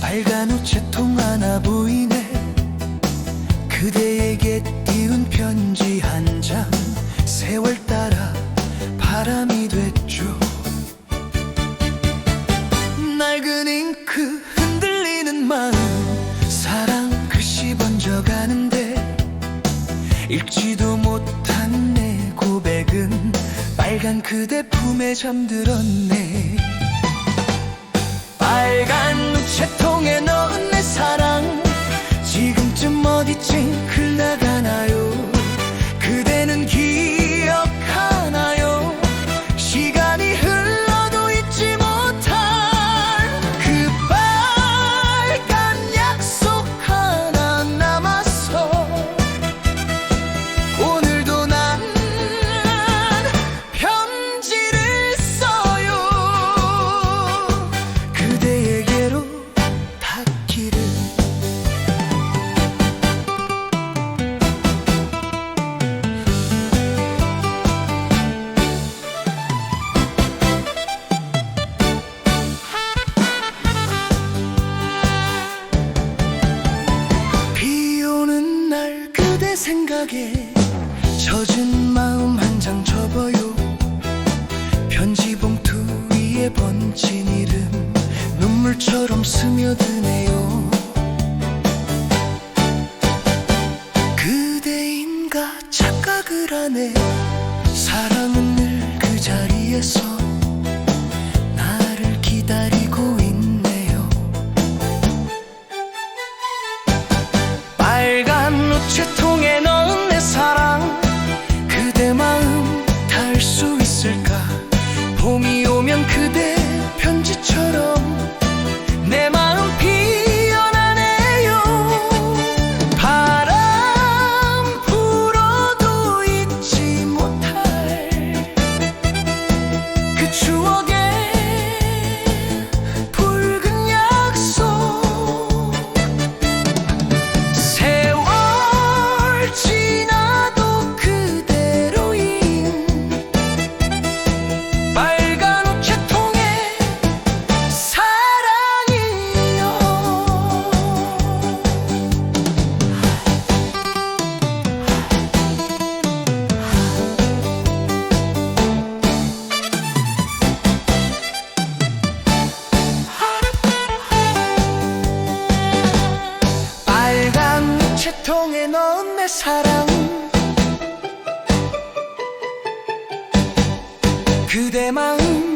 빨간 우체통 하나 보이네. 그대에게 띄운 편지 한 장. 세월 따라 바람이 됐죠. 낡은 잉크 흔들리는 마음. 사랑 글씨 번져가는데 읽지도 못한 내 고백은 빨간 그대 품에 잠들었네 생각에 젖은 마음 한 장 접어요. 편지 봉투 위에 번진 이름 눈물처럼 스며드네요. 그대인가 착각을 하네. 사랑은 늘 그 자리에서 그 추억의 사랑. 그대 마음